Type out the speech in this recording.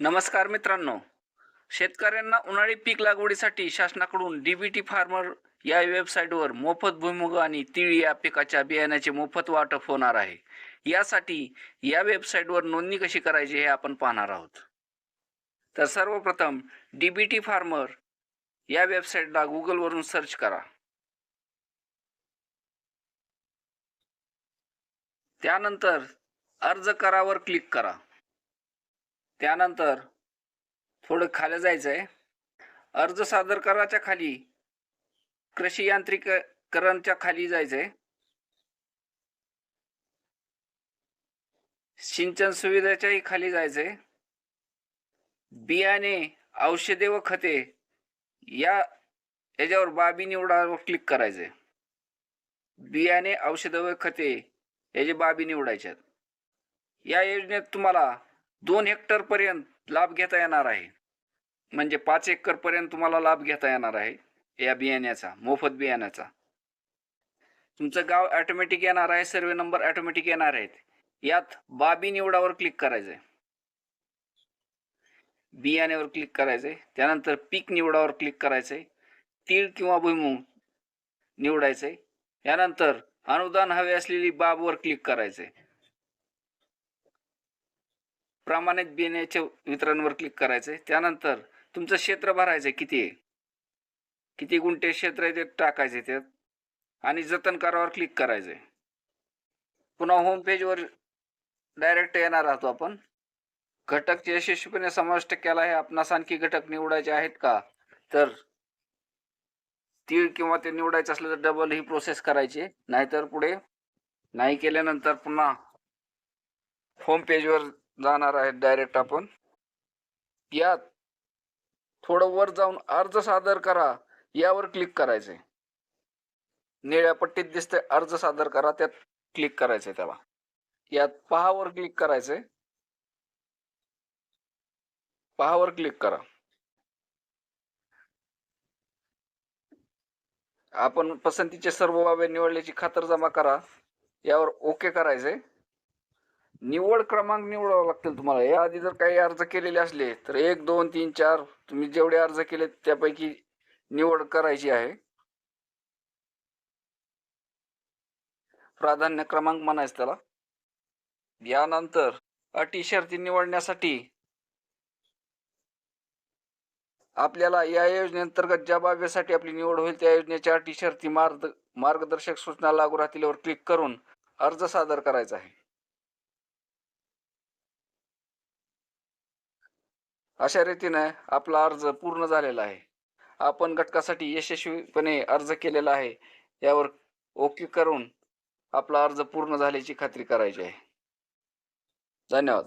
नमस्कार मित्रांनो. शेतकऱ्यांना उन्हाळी पीक लागवडीसाठी शासनाकडून डीबीटी फार्मर या वेबसाईटवर मोफत भुईमुग आणि तीळ या पिकाच्या बियाण्याचे मोफत वाटप होणार आहे. यासाठी या वेबसाईटवर नोंदणी कशी करायची हे आपण पाहणार आहोत. तर सर्वप्रथम डीबीटी फार्मर या वेबसाईटला गुगलवरून सर्च करा. त्यानंतर अर्ज करावर क्लिक करा. त्यानंतर थोडं खाली जायचं आहे अर्ज सादर कराच्या खाली कृषी यांत्रिकरणच्या खाली जायचं आहे सिंचन सुविधेच्याही खाली जायचं आहे बियाणे औषधे व खते या याच्यावर बाबी निवडावर क्लिक करायचे बियाणे औषधं व खते याचे बाबी निवडायच्यात. या योजनेत तुम्हाला दोन हेक्टरपर्यंत लाभ घेता येणार आहे. म्हणजे पाच एकरपर्यंत तुम्हाला लाभ घेता येणार आहे या बियाण्याचा मोफत बियाण्याचा. तुमचं गाव ॲटोमॅटिक येणार आहे सर्वे नंबर ॲटोमॅटिक येणार आहेत. यात बाबी निवडावर क्लिक करायचंय. बियाण्यावर क्लिक करायचंय. त्यानंतर पीक निवडावर क्लिक करायचंय. तीळ किंवा भुईमूग निवडायचंय. यानंतर अनुदान हवे असलेली बाबवर क्लिक करायचंय. प्रमाणित बियाण्याच्या वितरणवर क्लिक करायचं आहे त्यानंतर तुमचं क्षेत्र भरायचं आहे किती आहे? किती गुंठे क्षेत्र आहे ते टाकायचे त्यात? आणि जतन करावर क्लिक करायचं आहे पुन्हा होम पेजवर डायरेक्ट येणार आहोत आपण. घटक यशस्वीपणे समाविष्ट केला आहे. आपणास आणखी घटक निवडायचे आहेत का? तर तीळ किंवा ते निवडायचं असलं तर डबल ही प्रोसेस करायची. नाहीतर पुढे नाही केल्यानंतर पुन्हा होम पेजवर जाणार आहेत डायरेक्ट आपण. यात थोडं वर जाऊन अर्ज सादर करा यावर क्लिक करायचे निळ्या पट्टीत दिसते अर्ज सादर करा त्यात क्लिक करायचंय त्याला. यात पहावर क्लिक करायचंय. पहावर क्लिक करा. आपण पसंतीचे सर्व बाबे निवडल्याची खातरजमा करा. यावर ओके करायचे निवड क्रमांक निवडावा लागतील तुम्हाला. या आधी जर काही अर्ज केलेले असले तर एक दोन तीन चार तुम्ही जेवढे अर्ज केले त्यापैकी निवड करायची आहे. प्राधान्य क्रमांक म्हणायचं त्याला. यानंतर अटी शर्ती निवडण्यासाठी आपल्याला या योजनेअंतर्गत ज्या बाबीसाठी आपली निवड होईल त्या योजनेच्या अटी शर्ती मार्ग मार्गदर्शक सूचना लागू राहतील क्लिक करून अर्ज सादर करायचा आहे. अशा रीतीने आपला अर्ज पूर्ण झालेला आहे. आपण घटकासाठी यशस्वीपणे अर्ज केलेला आहे. यावर ओके करून आपला अर्ज पूर्ण झाल्याची खात्री करायची आहे. धन्यवाद.